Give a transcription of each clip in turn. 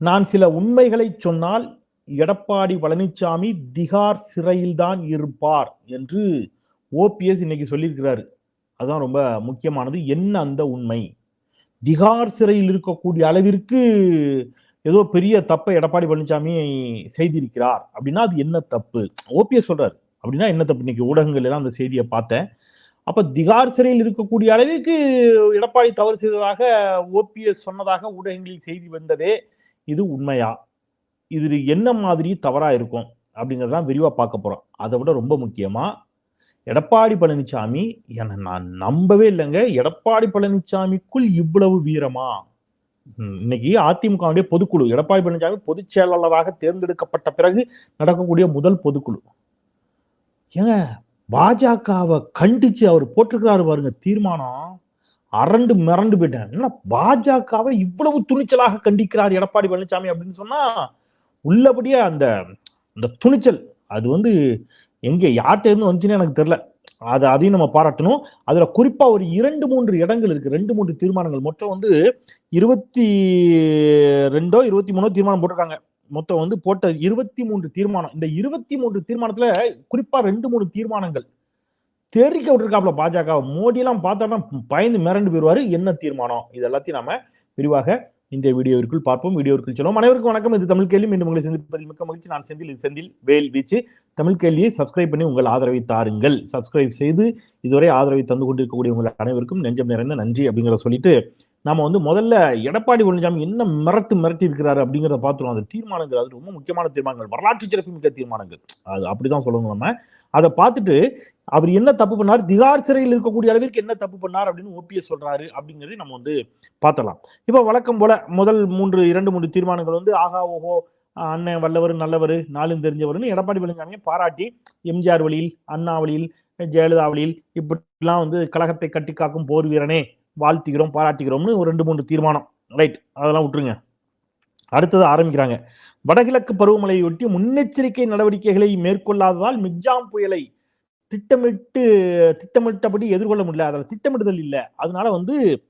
நான் சில உண்மைகளை சொன்னால் எடப்பாடி பழனிசாமி திகார் சிறையில்தான் இருப்பார் என்று ஓபிஎஸ் இன்னைக்கு சொல்லியிருக்கிறாரு. அதுதான் ரொம்ப முக்கியமானது. என்ன அந்த உண்மை? திகார் சிறையில் இருக்கக்கூடிய அளவிற்கு ஏதோ பெரிய தப்பை எடப்பாடி பழனிசாமி செய்திருக்கிறார். அப்படின்னா அது என்ன தப்பு? ஓபிஎஸ் சொல்றாரு. அப்படின்னா என்ன தப்பு? இன்னைக்கு ஊடகங்கள் எல்லாம் அந்த செய்தியை பார்த்தேன். அப்ப திகார் சிறையில் இருக்கக்கூடிய அளவிற்கு எடப்பாடி தவறு செய்ததாக ஓபிஎஸ் சொன்னதாக ஊடகங்களில் செய்தி வந்ததே இது உண்மையா? இது என்ன மாதிரி தவறாக இருக்கும்? அப்படிங்கிறதெல்லாம் விரிவாக பார்க்க போகிறோம் அதை விட ரொம்ப முக்கியமாக எடப்பாடி பழனிசாமி என நான் நம்பவே இல்லைங்க. எடப்பாடி பழனிசாமிக்குள் இவ்வளவு வீரமா? இன்னைக்கு அதிமுகவுடைய பொதுக்குழு எடப்பாடி பழனிசாமி பொதுச் செயலாளராக தேர்ந்தெடுக்கப்பட்ட பிறகு நடக்கக்கூடிய முதல் பொதுக்குழு. ஏங்க பாஜகவை கண்டிச்சு அவர் போட்டிருக்கிறாரு பாருங்க தீர்மானம். அரண்டு மிரண்டு போயிட்டேன் என்ன பாஜகவை இவ்வளவு துணிச்சலாக கண்டிக்கிறார் எடப்பாடி பழனிசாமி அப்படின்னு சொன்னா உள்ளபடியே அந்த அந்த துணிச்சல் அது வந்து எங்க யார்கிட்ட இருந்து வந்துச்சுன்னு எனக்கு தெரியல. அது அதையும் நம்ம பாராட்டணும். அதுல குறிப்பா ஒரு இரண்டு மூன்று இடங்கள் இருக்கு. ரெண்டு மூன்று தீர்மானங்கள். மொத்தம் வந்து இருபத்தி ரெண்டோ இருபத்தி மூணோ தீர்மானம் போட்டிருக்காங்க. மொத்தம் வந்து போட்ட இருபத்தி மூன்று தீர்மானம். இந்த இருபத்தி மூன்று தீர்மானத்துல குறிப்பா ரெண்டு மூணு தீர்மானங்கள். தெரிக்க விட்டுருக்காப்ல பாஜக. மோடியெல்லாம் பார்த்தா பயந்து மிரண்டு போயிடுவாரு என்ன தீர்மானம்? இது எல்லாத்தையும் நாம விரிவாக இந்த வீடியோவிற்குள் பார்ப்போம். வீடியோவிற்குள் செல்வோம். அனைவருக்கும் வணக்கம். இது தமிழ் கேள்வி. மீண்டும் உங்களை சந்திப்பதில் மிக்க மகிழ்ச்சி. நான் செந்தில். இது செந்தில் வேல் வீச்சு தமிழ் கேள்வியை சப்ஸ்கிரைப் பண்ணி உங்கள் ஆதரவை தாருங்கள். சப்ஸ்கிரைப் செய்து இதுவரை ஆதரவை தந்து கொண்டிருக்கக்கூடிய உங்கள் அனைவருக்கும் நெஞ்சம் நிறைந்த நன்றி அப்படிங்கிறத சொல்லிட்டு நாம வந்து முதல்ல எடப்பாடி பழனிசாமி என்ன மிரட்டு மிரட்டி இருக்கிறாரு அப்படிங்கிறத பார்த்துருவோம். அந்த தீர்மானங்கள் அது ரொம்ப முக்கியமான தீர்மானங்கள். வரலாற்று சிறப்பு மிக்க தீர்மானங்கள். அது அப்படிதான் சொல்லணும் நம்ம. அதை பார்த்துட்டு அவர் என்ன தப்பு பண்ணார்? திகார் சிறையில் இருக்கக்கூடிய அளவிற்கு என்ன தப்பு பண்ணார் அப்படின்னு ஓபிஎஸ் சொல்றாரு அப்படிங்கிறதை நம்ம வந்து பார்த்தலாம் இப்போ வழக்கம் போல முதல் மூன்று இரண்டு மூன்று தீர்மானங்கள் வந்து ஆகா ஓஹோ அண்ணன் வல்லவர் நல்லவர் நாளும் தெரிஞ்சவர்னு எடப்பாடி பழனிசாமியை பாராட்டி எம்ஜிஆர் வழியில் அண்ணா வழியில் ஜெயலலிதா வழியில் இப்படிலாம் வந்து கழகத்தை கட்டி காக்கும் போர் வீரனே வாழ்த்துகிறோம் பாராட்டுகிறோம்னு ஒரு ரெண்டு மூன்று தீர்மானம். ரைட் அதெல்லாம் விட்டுருங்க. அடுத்தது ஆரம்பிக்கிறாங்க. வடகிழக்கு பருவமழையொட்டி முன்னெச்சரிக்கை நடவடிக்கைகளை மேற்கொள்ளாததால் மிக்ஜாம் புயலை திட்டமிட்டு திட்டமிட்டபடி எதிர்கொள்ள முடியல. அதில் திட்டமிடுதல் இல்லை. அதனால வந்து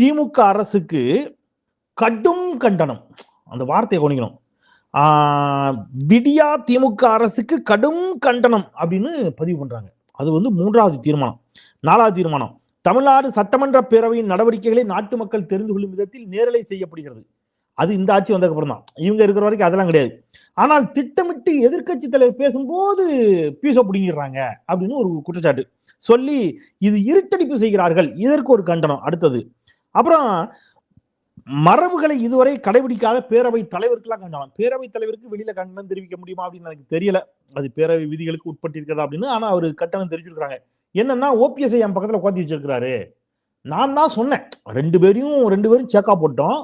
திமுக அரசுக்கு கடும் கண்டனம். அந்த வார்த்தையை கவனிக்கணும். விடியா திமுக அரசுக்கு கடும் கண்டனம் அப்படின்னு பதிவு பண்றாங்க. அது வந்து மூன்றாவது தீர்மானம். நாலாவது தீர்மானம். தமிழ்நாடு சட்டமன்ற பேரவையின் நடவடிக்கைகளை நாட்டு மக்கள் தெரிந்து கொள்ளும் விதத்தில் நேரலை செய்யப்படுகிறது. அது இந்த ஆட்சி வந்ததுக்கப்புறம் தான். இவங்க இருக்கிற வரைக்கும் அதெல்லாம் கிடையாது. ஆனால் திட்டமிட்டு எதிர்க்கட்சி தலைவர் பேசும்போது பீச பிடிங்கிடுறாங்க அப்படின்னு ஒரு குற்றச்சாட்டு. சொல்லி இது இருட்டடிப்பு செய்கிறார்கள். இதற்கு ஒரு கண்டனம் அடுத்தது. அப்புறம் மரபுகளை இதுவரை கடைபிடிக்காத பேரவை தலைவருக்குலாம் கண்டனம். பேரவை தலைவருக்கு வெளியில கண்டனம் தெரிவிக்க முடியுமா அப்படின்னு எனக்கு தெரியல. அது பேரவை விதிகளுக்கு உட்பட்டு இருக்கிறதா அப்படின்னு ஆனா அவர் கட்டணம் தெரிவிச்சிருக்காங்க என்னன்னா ஓபிஎஸ்ஐ என் பக்கத்துல உட்காந்து வச்சிருக்கிறாரு. நான் தான் சொன்னேன். ரெண்டு பேரையும் ரெண்டு பேரும் சேக்கா போட்டோம்.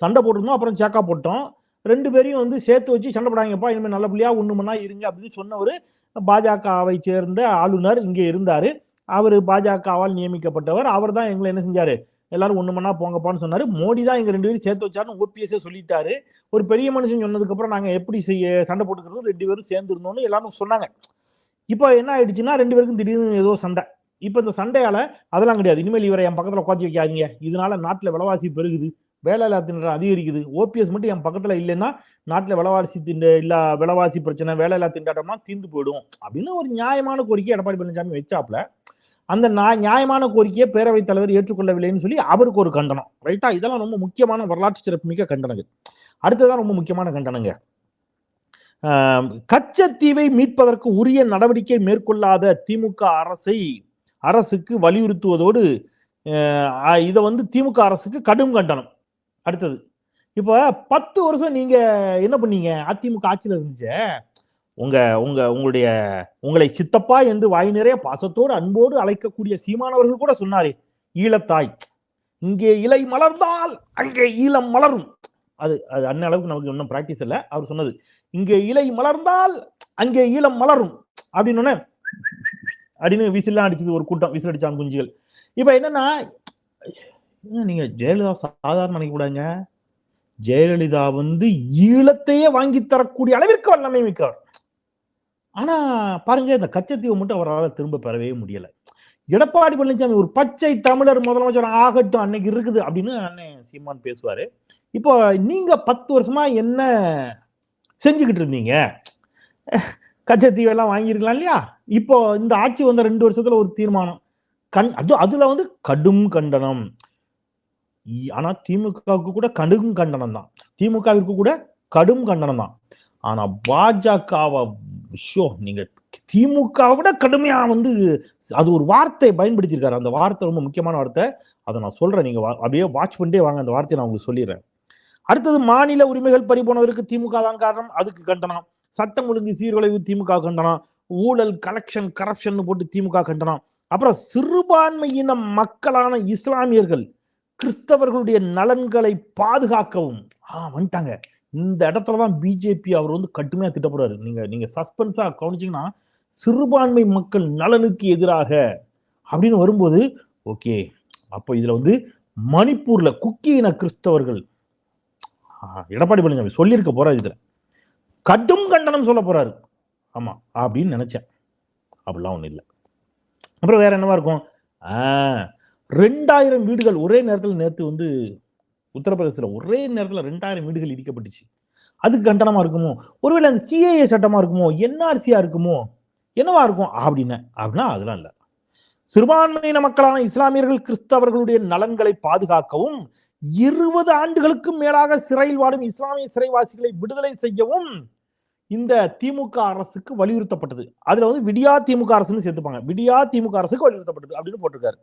சண்டை போட்டிருந்தோம் அப்புறம் சேக்கா போட்டோம். ரெண்டு பேரையும் வந்து சேர்த்து வச்சு சண்டை போடாங்கப்பா இனிமேல் நல்ல பிள்ளையா மணி இருங்க அப்படின்னு சொன்னவர் பாஜகவை சேர்ந்த ஆளுநர் இங்கே இருந்தார். அவர் பாஜகவால் நியமிக்கப்பட்டவர். அவர் தான் எங்களை என்ன செஞ்சார்? எல்லாரும் ஒன்று மணா போங்கப்பான்னு சொன்னார். மோடி தான் எங்கள் ரெண்டு பேரும் சேர்த்து வச்சாருன்னு ஓபிஎஸ்ஸே சொல்லிட்டாரு. ஒரு பெரிய மனுஷன் சொன்னதுக்கப்புறம் நாங்கள் எப்படி செய்ய சண்டை போட்டுக்கிறது? ரெண்டு பேரும் சேர்ந்து இருந்தோம்னு எல்லாரும் சொன்னாங்க. இப்போ என்ன ஆயிடுச்சுன்னா ரெண்டு பேருக்கும் திடீர்னு ஏதோ சண்டை. இப்போ இந்த சண்டையால் அதெல்லாம் கிடையாது. இனிமேல் இவரை என் பக்கத்தில் உட்காந்து வைக்காதீங்க. இதனால நாட்டில் விலைவாசி பெருகுது. வேலை திண்டாட்டம் அதிகரிக்குது. ஓபிஎஸ் மட்டும் என் பக்கத்துல இல்லைன்னா நாட்டில் விலவாசி திண்ட இல்லா விலைவாசி பிரச்சனை வேலையில்லா திண்டாட்டம்னா தீர்ந்து போயிடும். அப்படின்னு ஒரு நியாயமான கோரிக்கை எடப்பாடி பழனிசாமி வச்சாப்ல அந்த நியாயமான கோரிக்கையை பேரவைத் தலைவர் ஏற்றுக்கொள்ளவில்லைன்னு சொல்லி அவருக்கு ஒரு கண்டனம். ரைட்டா இதெல்லாம் ரொம்ப முக்கியமான வரலாற்று சிறப்புமிக்க கண்டனங்கள். அடுத்ததான் ரொம்ப முக்கியமான கண்டனங்க. கச்சத்தீவை மீட்பதற்கு உரிய நடவடிக்கை மேற்கொள்ளாத திமுக அரசை அரசுக்கு வலியுறுத்துவதோடு இதை வந்து திமுக அரசுக்கு கடும் கண்டனம். அடுத்தது. இப்போ பத்து வருஷம் நீங்க என்ன பண்ணீங்க? அதிமுக ஆட்சியில் இருந்துச்சே. உங்க உங்க உங்களுடைய உங்களை சித்தப்பா என்று வாய் நிறைய பாசத்தோடு அன்போடு அழைக்கக்கூடிய சீமானவர்கள் கூட சொன்னாரு ஈழத்தாய் இங்கே இலை மலர்ந்தால் அங்கே ஈழம் மலரும். அது அது அன்ன அளவுக்கு நமக்கு இன்னும் பிராக்டிஸ் இல்லை. அவர் சொன்னது இங்கே இலை மலர்ந்தால் அங்கே ஈழம் மலரும். அப்படின்னு அப்படின்னு விசிலாம் அடிச்சது ஒரு கூட்டம் விசில் அடிச்சான் குஞ்சுகள். இப்ப என்னன்னா நீங்க ஜெயலலிதா சாதாரண நினைக்க கூடாதுங்க. ஜெயலலிதா வந்து ஈழத்தையே வாங்கி தரக்கூடிய அளவிற்கு வல்லமை மிக்கவர். ஆனா பாருங்க இந்த கச்சத்தீவை மட்டும் அவரால் திரும்ப பெறவே முடியல. எடப்பாடி பழனிசாமி ஒரு பச்சை தமிழர் முதலமைச்சர் ஆகட்டும் அன்னைக்கு இருக்குது அப்படின்னு அண்ணன் சீமான் பேசுவாரு. இப்போ நீங்க பத்து வருஷமா என்ன செஞ்சுக்கிட்டு இருந்தீங்க? கச்சத்தீவெல்லாம் வாங்கியிருக்கலாம் இல்லையா? இப்போ இந்த ஆட்சி வந்த ரெண்டு வருஷத்துல ஒரு தீர்மானம். கண் அது அதுல வந்து கடும் கண்டனம். ஆனா திமுகவுக்கு கூட கடும் கண்டனம் தான். திமுகவிற்கு கூட கடும் கண்டனம் தான். ஆனா பாஜகவை ஷோ நீங்க திமுக விட கடுமையா வந்து அது ஒரு வார்த்தை பயன்படுத்தியிருக்காரு. அந்த வார்த்தை ரொம்ப முக்கியமான வார்த்தை. அதை நான் சொல்றேன். நீங்க வா- அப்படியே வாட்ச் பண்ணிட்டே வாங்க. அந்த வார்த்தையை நான் உங்களுக்கு சொல்லிடுறேன். அடுத்தது மாநில உரிமைகள் பறிபோனதற்கு திமுக தான் காரணம். அதுக்கு கண்டனம். சட்டம் ஒழுங்கு சீர்குலைவு திமுக கண்டனம். ஊழல் கலெக்ஷன் கரப்ஷன் போட்டு திமுக கண்டனம். அப்புறம் சிறுபான்மையின மக்களான இஸ்லாமியர்கள் கிறிஸ்தவர்களுடைய நலன்களை பாதுகாக்கவும். ஆ வந்துட்டாங்க. இந்த இடத்துல தான் பிஜேபி அவர் வந்து கடுமையா திட்டப்படுறாரு நீங்கள் நீங்கள் சஸ்பென்ஸாக கவனிச்சிங்கன்னா சிறுபான்மை மக்கள் நலனுக்கு எதிராக அப்படின்னு வரும்போது ஓகே அப்போ இதில் வந்து மணிப்பூரில் குக்கி இன கிறிஸ்தவர்கள் எடப்பாடி பழனிசாமி சொல்லியிருக்க போகிறார் இதில். கடும் கண்டனம் சொல்ல போகிறாரு ஆமாம் அப்படின்னு நினச்சேன். அப்படிலாம் ஒன்றும் இல்லை. அப்புறம் வேற என்னவா இருக்கும்? ஆ, ரெண்டாயிரம் வீடுகள் ஒரே நேரத்தில் நேற்று வந்து உத்தரப்பிரதேசத்தில் ஒரே நேரத்தில் ரெண்டாயிரம் வீடுகள் இடிக்கப்பட்டுச்சு. அதுக்கு கண்டனமாக இருக்குமோ? ஒருவேளை அந்த சிஏஏ சட்டமாக இருக்குமோ? என்ஆர்சியாக இருக்குமோ? என்னவா இருக்கும்? அப்படின்னு. அப்படின்னா அதெல்லாம் இல்லை. சிறுபான்மையின மக்களான இஸ்லாமியர்கள் கிறிஸ்தவர்களுடைய நலன்களை பாதுகாக்கவும் இருபது ஆண்டுகளுக்கும் மேலாக சிறையில் வாடும் இஸ்லாமிய சிறைவாசிகளை விடுதலை செய்யவும் இந்த திமுக அரசுக்கு வலியுறுத்தப்பட்டது. அதுல வந்து விடியா திமுக அரசுன்னு சேர்த்துப்பாங்க. விடியா திமுக அரசுக்கு வலியுறுத்தப்பட்டது அப்படின்னு போட்டிருக்காரு.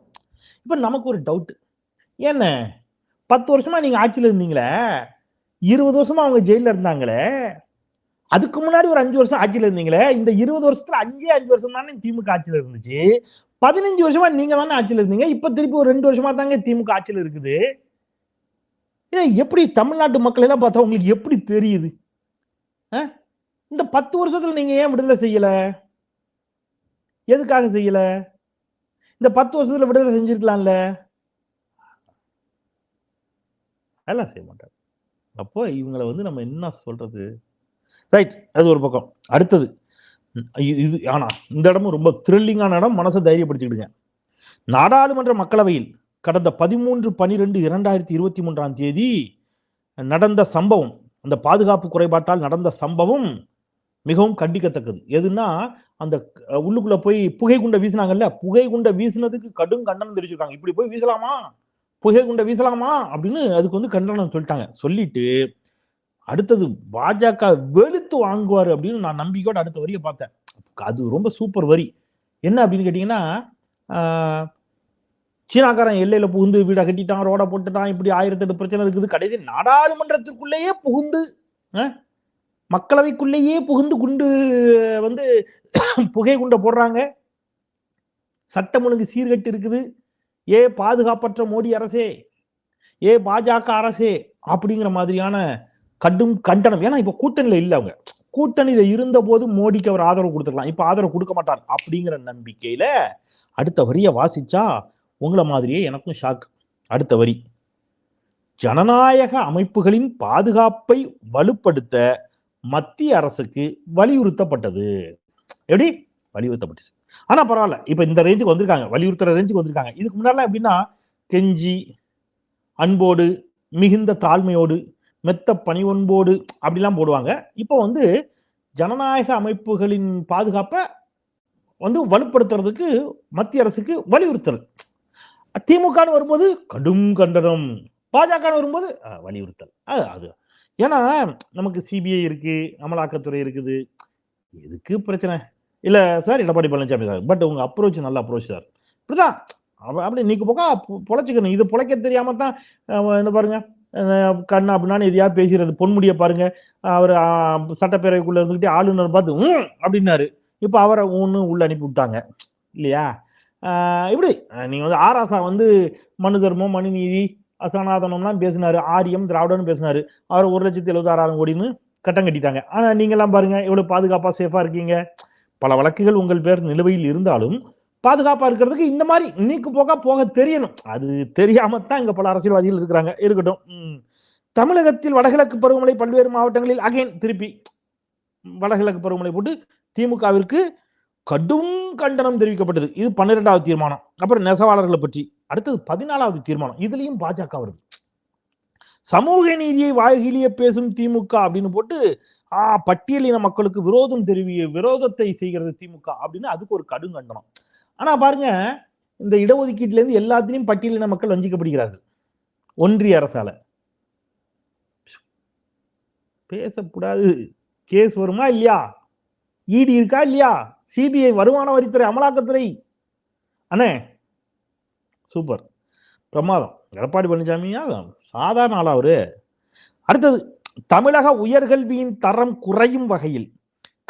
இப்போ நமக்கு ஒரு டவுட் என்ன பத்து வருஷமா நீங்க ஆட்சியில் இருந்தீங்களே? இருபது வருஷமா அவங்க ஜெயிலில் இருந்தாங்களே? அதுக்கு முன்னாடி ஒரு அஞ்சு வருஷம் ஆட்சியில் இருந்தீங்களே? இந்த இருபது வருஷத்துல அஞ்சே அஞ்சு வருஷம் தானே திமுக ஆட்சியில் இருந்துச்சு. பதினஞ்சு வருஷமா நீங்க தானே ஆட்சியில் இருந்தீங்க? இப்ப திருப்பி ஒரு ரெண்டு வருஷமா தாங்க திமுக ஆட்சியில் இருக்குது. ஏன் எப்படி தமிழ்நாட்டு மக்கள் எல்லாம் பார்த்தா உங்களுக்கு எப்படி தெரியுது? இந்த பத்து வருஷத்துல நீங்க ஏன் விடுதலை செய்யல? எதுக்காக செய்யலை? இந்த பத்து வருஷத்துல விடுதலை செஞ்சிருக்கலாம்ல? அதெல்லாம் செய்ய மாட்டாங்க அப்போ இவங்களை வந்து நம்ம என்ன சொல்றது? ரைட் அது ஒரு பக்கம். அடுத்தது இது ஆனா இந்த இடமும் ரொம்ப த்ரில்லிங்கான இடம். மனசை தைரியப்படுத்திக்கிடுங்க. நாடாளுமன்ற மக்களவையில் கடந்த பதிமூன்று பனிரெண்டு இரண்டாயிரத்தி இருபத்தி மூன்றாம் தேதி நடந்த சம்பவம் அந்த பாதுகாப்பு குறைபாட்டால் நடந்த சம்பவம் மிகவும் கண்டிக்கத்தக்கது. எதுன்னா அந்த உள்ளுக்குள்ள போய் புகை குண்டை வீசினாங்கல்ல புகை குண்டை வீசினதுக்கு கடும் கண்டனம் தெரிவிச்சிருக்காங்க. இப்படி போய் வீசலாமா? புகை குண்டை வீசலாமா? அப்படின்னு அதுக்கு வந்து கண்டனம் சொல்லிட்டாங்க. சொல்லிட்டு அடுத்தது பாஜக வெளுத்து வாங்குவார் அப்படின்னு நான் நம்பிக்கையோட அடுத்த வரியை பார்த்தேன். அது ரொம்ப சூப்பர் வரி. என்ன அப்படின்னு கேட்டீங்கன்னா சீனாக்காரன் எல்லையில புகுந்து வீடை கட்டிட்டான் ரோட போட்டுட்டான் இப்படி ஆயிரத்தி எட்டு பிரச்சனை இருக்குது. கடைசி நாடாளுமன்றத்திற்குள்ளேயே புகுந்து மக்களவைக்குள்ளேயே புகுந்து குண்டு வந்து புகை குண்டை போடுறாங்க. சட்டம் ஒழுங்கு சீர்கட்டு இருக்குது. ஏ பாதுகாப்பற்ற மோடி அரசே. ஏ பாஜக அரசே அப்படிங்கிற மாதிரியான கடும் கண்டனம். ஏன்னா இப்போ கூட்டணியில் இல்லை அவங்க. கூட்டணியில் இருந்த போது மோடிக்கு அவர் ஆதரவு கொடுத்துக்கலாம் இப்போ ஆதரவு கொடுக்க மாட்டார் அப்படிங்கிற நம்பிக்கையில அடுத்த வரியை வாசிச்சா உங்களை மாதிரியே எனக்கும் ஷாக் அடுத்த வரி. ஜனநாயக அமைப்புகளின் பாதுகாப்பை வலுப்படுத்த மத்திய அரசுக்கு வலியுறுத்தப்பட்டது. எப்படி? வலியுறுத்தப்பட்டுச்சு. ஆனா பரவாயில்ல. இப்ப இந்த ரேஞ்சுக்கு வந்திருக்காங்க. வலியுறுத்துற ரேஞ்சுக்கு வந்திருக்காங்க. இதுக்கு முன்னாடிலாம் எப்படின்னா கெஞ்சி அன்போடு மிகுந்த தாழ்மையோடு மெத்த பணிவன்போடு அப்படிலாம் போடுவாங்க. இப்போ வந்து ஜனநாயக அமைப்புகளின் பாதுகாப்பை வந்து வலுப்படுத்துறதுக்கு மத்திய அரசுக்கு வலியுறுத்தல். திமுகன்னு வரும்போது கடும் கண்டனம். பாஜகன்னு வரும்போது வலியுறுத்தல். அது அது. ஏன்னா நமக்கு சிபிஐ இருக்கு அமலாக்கத்துறை இருக்குது. எதுக்கு பிரச்சனை? இல்லை sir Edappadi Palaniswami sir but உங்க அப்ரோச் நல்ல அப்ரோச் சார். இப்படிதான் அப்படி நீக்கு போக்கா பொழைச்சிக்கணும். இது பொழைக்க தெரியாம தான் என்ன இந்த பாருங்க கண்ணா அப்படின்னா அப்படின்னான்னு எதையாவது பேசுறது பொன்முடிய பாருங்க அவர் சட்டப்பேரவைக்குள்ள இருந்துகிட்டே ஆளுநர் பார்த்து "ம்" அப்படின்னாரு. இப்போ அவரை ஒன்று உள்ள அனுப்பி விட்டாங்க. இல்லையா? இப்படி அஹ் நீங்க வந்து ஆராசா வந்து மனு தர்மம் மனு நீதி சனாதனம்லாம் பேசினாரு ஆரியம் திராவிடம்னு பேசினாரு. அவர் ஒரு லட்சத்தி எழுபத்தாறாயிரம் கோடின்னு கட்டம் கட்டிட்டாங்க. ஆனா நீங்க பாருங்கள் பாருங்க எவ்வளவு பாதுகாப்பா சேஃபா இருக்கீங்க. பல வழக்குகள் உங்கள் பேர் நிலுவையில் இருந்தாலும் பாதுகாப்பா இருக்கிறதுக்கு இந்த மாதிரி நீக்கு போக போக தெரியணும். அது தெரியாம தான் இங்க பல அரசியல்வாதிகள் இருக்கிறாங்க. இருக்கட்டும். தமிழகத்தில் வடகிழக்கு பருவமழை பல்வேறு மாவட்டங்களில் அகைன் திருப்பி வடகிழக்கு பருவமழை போட்டு திமுகவிற்கு கடும் கண்டனம் தெரிவிக்கப்பட்டது. இது பன்னிரெண்டாவது தீர்மானம். அப்புறம் நெசவாளர்களை பற்றி. அடுத்தது பதினாலாவது தீர்மானம். இதுலயும் பாஜக வருது. சமூக நீதியை வாய்கிலிய பேசும் திமுக அப்படின்னு போட்டு ஆ பட்டியலின மக்களுக்கு விரோதம் தெரிவி விரோதத்தை செய்கிறது திமுக அப்படின்னு அதுக்கு ஒரு கடும் கண்டனம் ஆனா பாருங்க இந்த இடஒதுக்கீட்டுல இருந்து எல்லாத்திலையும் பட்டியலின மக்கள் வஞ்சிக்கப்படுகிறார்கள். ஒன்றிய அரசால. பேசக்கூடாது. கேஸ் வருமா இல்லையா? இடி இருக்கா இல்லையா? சிபிஐ வருமான வரித்துறை அமலாக்கத்துறை. அண்ணே சூப்பர். பிரமாதம். எடப்பாடி பழனிசாமியா சாதாரண ஆளா அவரு. அடுத்தது தமிழக உயர்கல்வியின் தரம் குறையும் வகையில்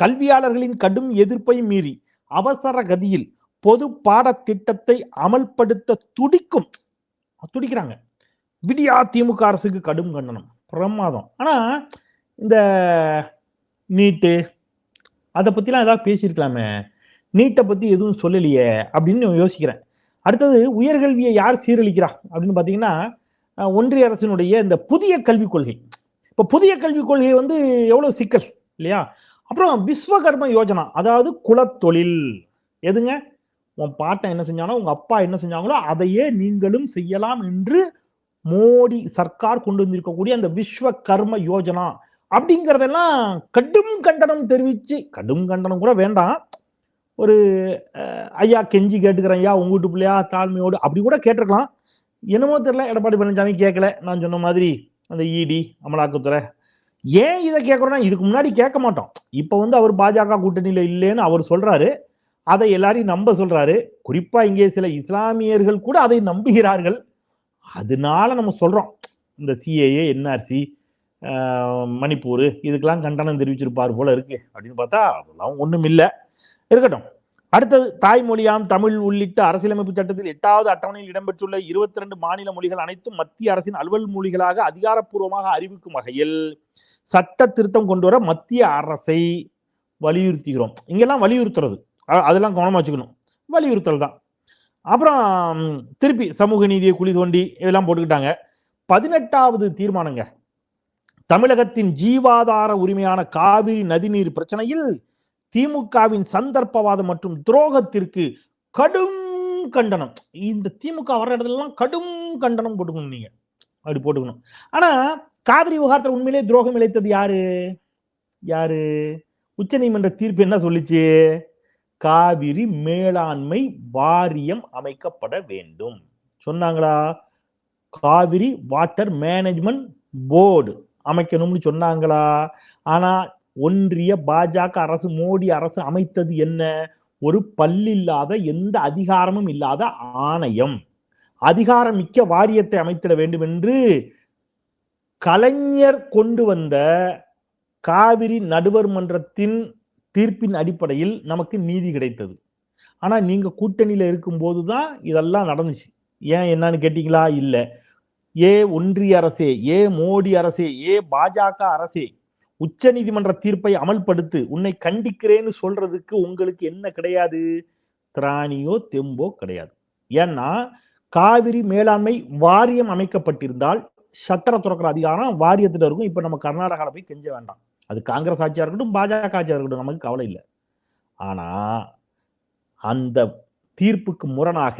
கல்வியாளர்களின் கடும் எதிர்ப்பை மீறி அவசர கதியில் பொது பாடத்திட்டத்தை அமல்படுத்த துடிக்கும். துடிக்கிறாங்க. விடியா திமுக அரசுக்கு கடும் கண்டனம். பிரமாதம். ஆனா இந்த நீட்டு அதை பத்திலாம் ஏதாவது பேசியிருக்கலாமே. நீட்டை பத்தி எதுவும் சொல்லலையே அப்படின்னு யோசிக்கிறேன். அடுத்தது உயர்கல்வியை யார் சீரழிக்கிறா? அப்படின்னு பார்த்தீங்கன்னா ஒன்றிய அரசினுடைய இந்த புதிய கல்விக் கொள்கை. இப்போ புதிய கல்விக் கொள்கை வந்து எவ்வளோ சிக்கல் இல்லையா? அப்புறம் விஸ்வகர்ம யோஜனா அதாவது குலத்தொழில். எதுங்க? உன் பாட்டன் என்ன செஞ்சானோ உங்க அப்பா என்ன செஞ்சாங்களோ அதையே நீங்களும் செய்யலாம் என்று மோடி சர்க்கார் கொண்டு வந்திருக்கக்கூடிய அந்த விஸ்வகர்ம யோஜனா. அப்படிங்கிறதெல்லாம் கடும் கண்டனம் தெரிவித்து கடும் கண்டனம் கூட வேண்டாம். ஒரு ஐயா கெஞ்சி கேட்டுக்கிறேன் ஐயா உங்க வீட்டு பிள்ளையா தாழ்மையோடு அப்படி கூட கேட்டிருக்கலாம். என்னமோ தெரியல எடப்பாடி பழனிசாமி கேட்கல. நான் சொன்ன மாதிரி அந்த இடி அமலாக்கத்துறை. ஏன் இதை கேட்குறோன்னா இதுக்கு முன்னாடி கேட்க மாட்டோம். இப்போ வந்து அவர் பாஜக கூட்டணியில் இல்லைன்னு அவர் சொல்றாரு. அதை எல்லாரையும் நம்ப சொல்றாரு. குறிப்பா இங்கே சில இஸ்லாமியர்கள் கூட அதை நம்புகிறார்கள். அதனால நம்ம சொல்றோம். இந்த சிஏஏ என்ஆர்சி மணிப்பூர் இதுக்கெல்லாம் கண்டனம் தெரிவிச்சிருப்பார் போல இருக்கு. அப்படின்னு பார்த்தா அதெல்லாம் ஒன்றும் இல்லை இருக்கட்டும். அடுத்தது தாய்மொழியாம் தமிழ் உள்ளிட்ட அரசியலமைப்பு சட்டத்தில் எட்டாவது அட்டவணையில் இடம்பெற்றுள்ள இருபத்தி ரெண்டு மாநில மொழிகள் அனைத்தும் மத்திய அரசின் அலுவல் மொழிகளாக அதிகாரப்பூர்வமாக அறிவிக்கும் வகையில் சட்ட திருத்தம் கொண்டு வர மத்திய அரசை வலியுறுத்துகிறோம். இங்கெல்லாம் வலியுறுத்துறது. அதெல்லாம் கவனமா வச்சுக்கணும். வலியுறுத்தல் தான். அப்புறம் திருப்பி சமூக நீதியை குழி தோண்டி இதெல்லாம் போட்டுக்கிட்டாங்க. பதினெட்டாவது தீர்மானங்க. தமிழகத்தின் ஜீவாதார உரிமையான காவிரி நதிநீர் பிரச்சனையில் திமுகவின் சந்தர்ப்பவாதம் மற்றும் துரோகத்திற்கு கடும் கண்டனம். இந்த திமுக வர்ற இடத்துலலாம் கடும் கண்டனம் போட்டுக்கணும் நீங்க. அப்படி போட்டுக்கணும். ஆனா காவிரி விவகாரத்தில் உண்மையிலே துரோகம் இழைத்தது யாரு? யாரு? உச்சநீதிமன்ற தீர்ப்பு என்ன சொல்லிச்சு? காவிரி மேலாண்மை வாரியம் அமைக்கப்பட வேண்டும். சொன்னாங்களா? காவிரி வாட்டர் மேனேஜ்மெண்ட் போர்டு அமைக்கணும்னு சொன்னாங்களா? ஆனா ஒன்றிய பாஜக அரசு மோடி அரசு அமைத்தது என்ன? ஒரு பல்லில்லாத எந்த அதிகாரமும் இல்லாத ஆணையம். அதிகாரம் மிக்க வாரியத்தை அமைத்திட வேண்டும் என்று கலைஞர் கொண்டு வந்த காவிரி நடுவர் மன்றத்தின் தீர்ப்பின் அடிப்படையில் நமக்கு நீதி கிடைத்தது. ஆனா நீங்க கூட்டணியில இருக்கும்போது தான் இதெல்லாம் நடந்துச்சு. ஏன் என்னன்னு கேட்டீங்களா? இல்ல. ஏ ஒன்றிய அரசே ஏ மோடி அரசே ஏ பாஜக அரசே உச்ச நீதிமன்ற தீர்ப்பை அமல்படுத்து உன்னை கண்டிக்கிறேன்னு சொல்றதுக்கு உங்களுக்கு என்ன கிடையாது? திராணியோ தெம்போ கிடையாது. ஏன்னா காவிரி மேலாண்மை வாரியம் அமைக்கப்பட்டிருந்தால் சத்திர துறக்கிற அதிகாரம் வாரியத்தில் இருக்கும். இப்ப நம்ம கர்நாடகால போய் கெஞ்ச வேண்டாம். அது காங்கிரஸ் ஆட்சியா இருக்கட்டும் பாஜக ஆட்சியா இருக்கட்டும் நமக்கு கவலை இல்லை. ஆனா அந்த தீர்ப்புக்கு முரணாக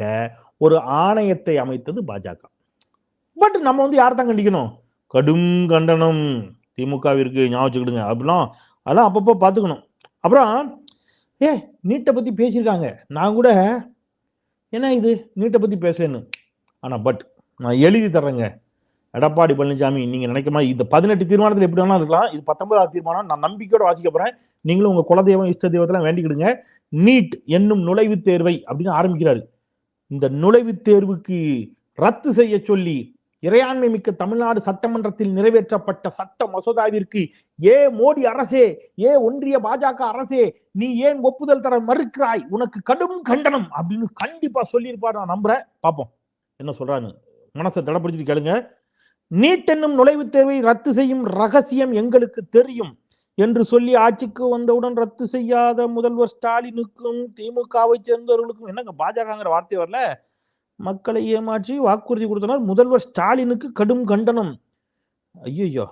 ஒரு ஆணையத்தை அமைத்தது பாஜக. பட் நம்ம வந்து யார் தான் கண்டிக்கணும்? கடும் கண்டனம். திமுகவிற்கு ஞாபகம் வச்சுக்கிடுங்க. அப்படிலாம் அதெல்லாம் அப்பப்போ பார்த்துக்கணும். அப்புறம் ஏ நீட்டை பற்றி பேசியிருக்காங்க. நான் கூட என்ன இது? நீட்டை பற்றி பேசலன்னு. ஆனால் பட் நான் எழுதி தர்றேங்க. எடப்பாடி பழனிசாமி நீங்கள் நினைக்க மாதிரி இந்த பதினெட்டு தீர்மானத்தில் எப்படி வேணாலும் இருக்கலாம். இது பத்தொன்பதாவது தீர்மானம். நான் நம்பிக்கையோட வாசிக்க போகிறேன் நீங்களும் உங்கள் குலதெய்வம் இஷ்ட தெய்வத்தெல்லாம் வேண்டிக்கிடுங்க. நீட் என்னும் நுழைவுத் தேர்வை அப்படின்னு ஆரம்பிக்கிறாரு. இந்த நுழைவுத் தேர்வுக்கு ரத்து செய்ய சொல்லி இறையாண்மை மிக்க தமிழ்நாடு சட்டமன்றத்தில் நிறைவேற்றப்பட்ட சட்ட மசோதாவிற்கு ஏ மோடி அரசே ஏ ஒன்றிய பாஜக அரசே நீ ஏன் ஒப்புதல் தர மறுக்கிறாய்? உனக்கு கடும் கண்டனம் அப்படின்னு கண்டிப்பா சொல்லியிருப்பார் நான் நம்புறேன். பார்ப்போம் என்ன சொல்றாங்க? மனசை தடப்பிடிச்சிட்டு கேளுங்க. நீட் என்னும் நுழைவுத் தேர்வை ரத்து செய்யும் ரகசியம் எங்களுக்கு தெரியும் என்று சொல்லி ஆட்சிக்கு வந்தவுடன் ரத்து செய்யாத முதல்வர் ஸ்டாலினுக்கும் திமுகவை சேர்ந்தவர்களுக்கும் என்னங்க பாஜகங்கிற வார்த்தை வரல? மக்களை ஏமாற்றி வாக்குறுதி கொடுத்தனர். முதல்வர் ஸ்டாலினுக்கு கடும் கண்டனம். ஐயோ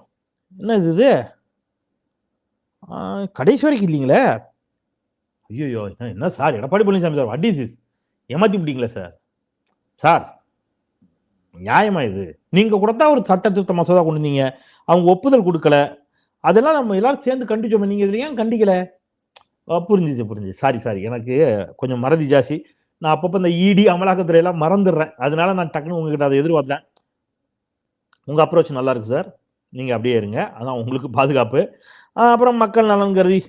என்ன இது இது? கடைசி வரைக்கும் இல்லைங்களே? ஐயோ என்ன sir? Edappadi Palaniswami sir what is is ஏமாத்தி விட்டீங்களா சார்? சார் நியாயமா இது? நீங்க கொடுத்தா ஒரு சட்ட திருத்த மசோதா கொண்டு வந்தீங்க. அவங்க ஒப்புதல் கொடுக்கல. அதெல்லாம் நம்ம எல்லாரும் சேர்ந்து கண்டிச்சோமே. நீங்க இதுல ஏன் கண்டிக்கல? புரிஞ்சிச்சு புரிஞ்சிச்சு. சாரி சாரி எனக்கு கொஞ்சம் மறதி ஜாஸ்தி. நான் அப்பப்போ இந்த இடி அமலாக்கத்துறை எல்லாம் மறந்துடுறேன். அதனால நான் டக்குன்னு உங்ககிட்ட அதை எதிர்பார்த்தேன் உங்கள் அப்ரோச் நல்லா இருக்கு சார் நீங்கள் அப்படியே இருங்க. அதான் உங்களுக்கு பாதுகாப்பு. அப்புறம் மக்கள் நலன் கருதி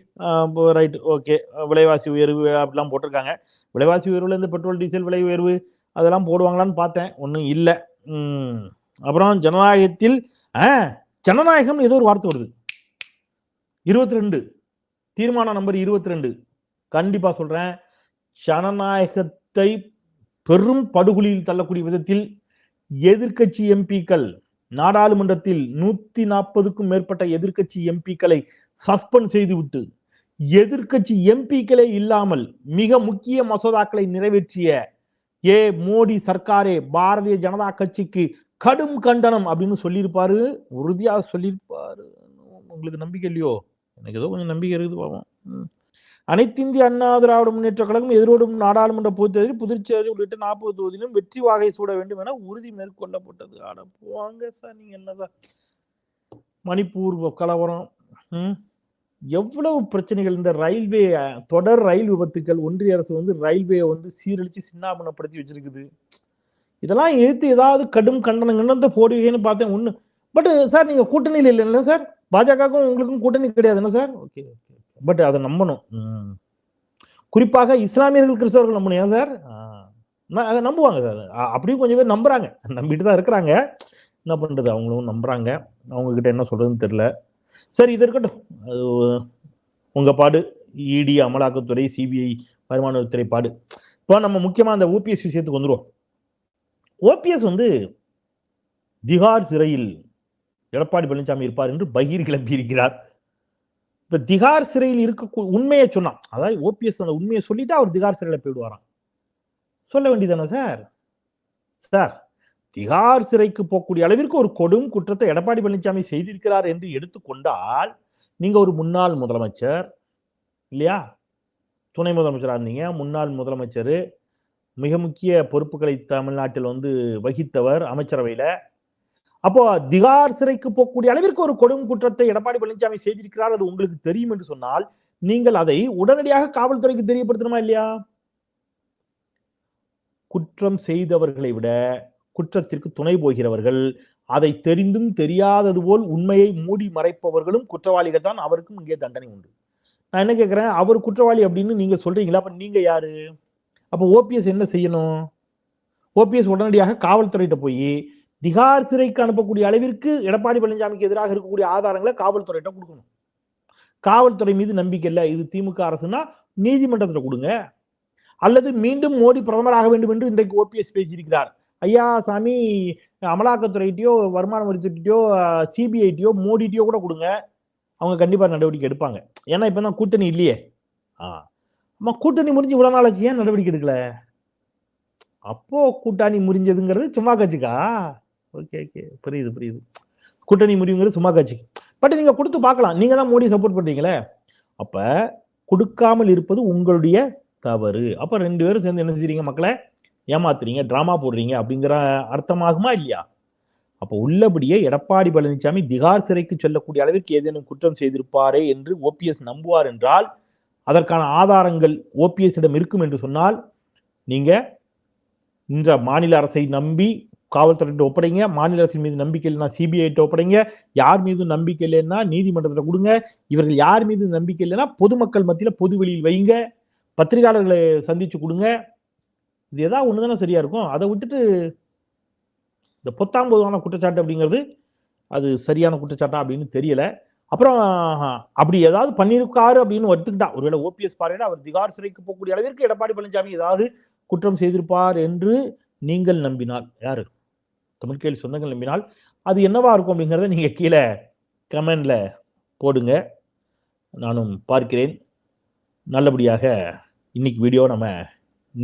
ரைட் ஓகே விலைவாசி உயர்வு அப்படிலாம் போட்டிருக்காங்க. விலைவாசி உயர்வில் இந்த பெட்ரோல் டீசல் விலை உயர்வு அதெல்லாம் போடுவாங்களான்னு பார்த்தேன். ஒன்றும் இல்லை. அப்புறம் ஜனநாயகத்தில் ஆ ஜனநாயகம் ஏதோ ஒரு வார்த்தை வருது. இருபத்தி ரெண்டு தீர்மானம் நம்பர் இருபத்தி ரெண்டு கண்டிப்பாக சொல்கிறேன் ஜனநாயகத் ஜனநாயகத்தை பெரும் படுகொலியில் தள்ளக்கூடிய விதத்தில் எதிர்க்கட்சி எம்பிக்கள் நாடாளுமன்றத்தில் நூத்தி நாற்பதுக்கும் மேற்பட்ட எதிர்க்கட்சி எம்பிக்களை சஸ்பெண்ட் செய்துவிட்டு எதிர்க்கட்சி எம்பிக்களே இல்லாமல் மிக முக்கிய மசோதாக்களை நிறைவேற்றிய ஏ மோடி சர்க்காரே பாரதிய ஜனதா கட்சிக்கு கடும் கண்டனம் அப்படின்னு சொல்லியிருப்பாரு. உறுதியாக சொல்லியிருப்பாரு. உங்களுக்கு நம்பிக்கை இல்லையோ? எனக்கு ஏதோ கொஞ்சம் நம்பிக்கை இருக்குது பாவம். அனைத்திந்திய அனைத்து இந்திய அண்ணா திராவிட முன்னேற்ற கழகம் எதிரோடும் நாடாளுமன்ற பொதுத் தேர்தலில் புதுச்சேரி உள்ளிட்ட நாற்பது தொகுதியிலும் வெற்றி வாகை சூட வேண்டும் என உறுதி மேற்கொள்ளப்பட்டது. ஆட போவாங்க சார் நீங்க என்ன சார் மணிப்பூர் கலவரம். ம். எவ்வளவு பிரச்சனைகள்? இந்த ரயில்வே தொடர் ரயில் விபத்துக்கள் ஒன்றிய அரசு வந்து ரயில்வேயை வந்து சீரழிச்சு சின்னாபனப்படுத்தி வச்சிருக்குது. இதெல்லாம் எதிர்த்து ஏதாவது கடும் கண்டனம் கண்டனத்தை போடுவீங்கன்னு பார்த்தேன் ஒன்று பட் சார் நீங்கள் கூட்டணியில் இல்லைல்ல சார் பாஜகவுக்கும் உங்களுக்கும் கூட்டணி கிடையாது என்ன சார் ஓகே ஓகே பட் அதை நம்பணும். குறிப்பாக இஸ்லாமியர்கள் கிறிஸ்தவர்கள் நம்பணும். ஏன் சார்? அதை நம்புவாங்க சார். அப்படியும் கொஞ்சம் பேர் நம்புறாங்க. நம்பிட்டு தான் இருக்கிறாங்க. என்ன பண்றது? அவங்களும் நம்புறாங்க. அவங்க கிட்ட என்ன சொல்றதுன்னு தெரியல. சரி இது இருக்கட்டும். அது உங்க பாடு. இடி அமலாக்கத்துறை சிபிஐ வருமானத்துறை பாடு. இப்போ நம்ம முக்கியமாக அந்த ஓபிஎஸ் விஷயத்துக்கு வந்துடுவோம் ஓபிஎஸ் வந்து திகார் சிறையில் எடப்பாடி பழனிசாமி இருப்பார் என்று பகீர் கிளம்பியிருக்கிறார் இப்ப திகார் சிறையில் இருக்க உண்மையை சொன்னான். அதாவது ஓபிஎஸ் அந்த உண்மையை சொல்லிட்டு அவர் திகார் சிறையில போயிடுவாராம். சொல்ல வேண்டியதானே சார்? சார் திகார் சிறைக்கு போகக்கூடிய அளவிற்கு ஒரு கொடும் குற்றத்தை எடப்பாடி பழனிசாமி செய்திருக்கிறார் என்று எடுத்துக்கொண்டால் நீங்க ஒரு முன்னாள் முதலமைச்சர் இல்லையா? துணை முதலமைச்சராக இருந்தீங்க. முன்னாள் முதலமைச்சர் மிக முக்கிய பொறுப்புகளை தமிழ்நாட்டில் வந்து வகித்தவர் அமைச்சரவையில். அப்போ திகார் சிறைக்கு போகக்கூடிய அளவிற்கு ஒரு கொடும் குற்றத்தை எடப்பாடி பழனிசாமி செய்திருக்கிறார் அது உங்களுக்கு தெரியும் என்று சொன்னால் நீங்கள் அதை உடனடியாக காவல்துறைக்கு தெரியப்படுத்தணுமா இல்லையா? குற்றம் செய்தவர்களை விட குற்றத்திற்கு துணை போகிறவர்கள் அதை தெரிந்தும் தெரியாதது போல் உண்மையை மூடி மறைப்பவர்களும் குற்றவாளிகள் தான் அவருக்கும் இங்கே தண்டனை உண்டு. நான் என்ன கேட்கிறேன்? அவர் குற்றவாளி அப்படின்னு நீங்க சொல்றீங்களா? அப்ப நீங்க யாரு? அப்ப ஓபிஎஸ் என்ன செய்யணும்? ஓபிஎஸ் உடனடியாக காவல்துறையிட்ட போய் திகார் சிறைக்கு அனுப்பக்கூடிய அளவிற்கு எடப்பாடி பழனிசாமிக்கு எதிராக இருக்கக்கூடிய ஆதாரங்களை காவல்துறையிட்ட கொடுக்கணும். காவல்துறை மீது நம்பிக்கை இல்லை. இது திமுக அரசுனா நீதிமன்றத்தில் கொடுங்க. அல்லது மீண்டும் மோடி பிரதமராக வேண்டும் என்று இன்றைக்கு ஓபிஎஸ் பேசியிருக்கிறார். ஐயா சாமி அமலாக்கத்துறையிட்டயோ வருமான வரித்துறையிட்டயோ சிபிஐட்டியோ மோடிட்டியோ கூட கொடுங்க. அவங்க கண்டிப்பாக நடவடிக்கை எடுப்பாங்க. ஏன்னா இப்பதான் கூட்டணி இல்லையே. ஆ. அம்மா கூட்டணி முறிஞ்சு இவ்வளவு நாள் ஆச்சு. ஏன் நடவடிக்கை எடுக்கல? அப்போ கூட்டணி முறிஞ்சதுங்கிறது சும்மா கட்சிக்கா? ஓகே ஓகே புரியுது புரியுது. கூட்டணி முறிவுங்கிறது சும்மா காட்சி. பட் நீங்கள் கொடுத்து பார்க்கலாம். நீங்கள் தான் மோடி சப்போர்ட் பண்ணுறீங்களே அப்போ கொடுக்காமல் இருப்பது உங்களுடைய தவறு. அப்போ ரெண்டு பேரும் சேர்ந்து என்ன செய்றீங்க மக்களை? ஏமாத்துறீங்க ட்ராமா போடுறீங்க அப்படிங்கிற அர்த்தமாகுமா இல்லையா? அப்போ உள்ளபடியே எடப்பாடி பழனிசாமி திகார் சிறைக்கு செல்லக்கூடிய அளவிற்கு ஏதேனும் குற்றம் செய்திருப்பாரே என்று ஓபிஎஸ் நம்புவார் என்றால் அதற்கான ஆதாரங்கள் ஓபிஎஸ்ஸிடம் இருக்கும் என்று சொன்னால் நீங்கள் இந்த மாநில அரசை நம்பி காவல்துறையிட்ட ஒப்படைங்க. மாநில அரசின் மீது நம்பிக்கை இல்லைன்னா சிபிஐட்ட ஒப்படைங்க. யார் மீதும் நம்பிக்கை இல்லைன்னா நீதிமன்றத்தில் கொடுங்க. இவர்கள் யார் மீது நம்பிக்கை இல்லைன்னா பொதுமக்கள் மத்தியில் பொது வெளியில் வைங்க. பத்திரிகையாளர்களை சந்திச்சு கொடுங்க. இது ஏதாவது தானே சரியா இருக்கும். அதை விட்டுட்டு இந்த பொத்தாம் பொதுவான குற்றச்சாட்டு அப்படிங்கிறது அது சரியான குற்றச்சாட்டா அப்படின்னு தெரியல. அப்புறம் அப்படி ஏதாவது பண்ணியிருக்காரு அப்படின்னு ஒத்துக்கிட்டா ஒருவேளை ஓபிஎஸ் பாருன்னா அவர் திகார் சிறைக்கு போகக்கூடிய அளவிற்கு எடப்பாடி பழனிசாமி ஏதாவது குற்றம் செய்திருப்பார் என்று நீங்கள் நம்பினால் யாரு? தமிழ் கேள்வி சொந்தங்கள் நம்பினால் அது என்னவா இருக்கும் அப்படிங்கிறத நீங்கள் கீழே கமெண்டில் போடுங்க. நானும் பார்க்கிறேன். நல்லபடியாக இன்னைக்கு வீடியோ நம்ம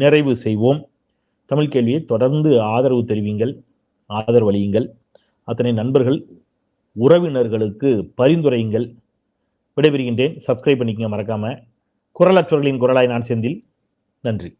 நிறைவு செய்வோம். தமிழ் கேள்வியை தொடர்ந்து ஆதரவு தெரிவிங்கள் ஆதரவளியுங்கள் அத்தனை நண்பர்கள் உறவினர்களுக்கு பரிந்துரையுங்கள். விடைபெறுகின்றேன். சப்ஸ்கிரைப் பண்ணிக்கங்க மறக்காமல் குரலற்றவர்களின் குரலாய் நான் செந்தில். நன்றி.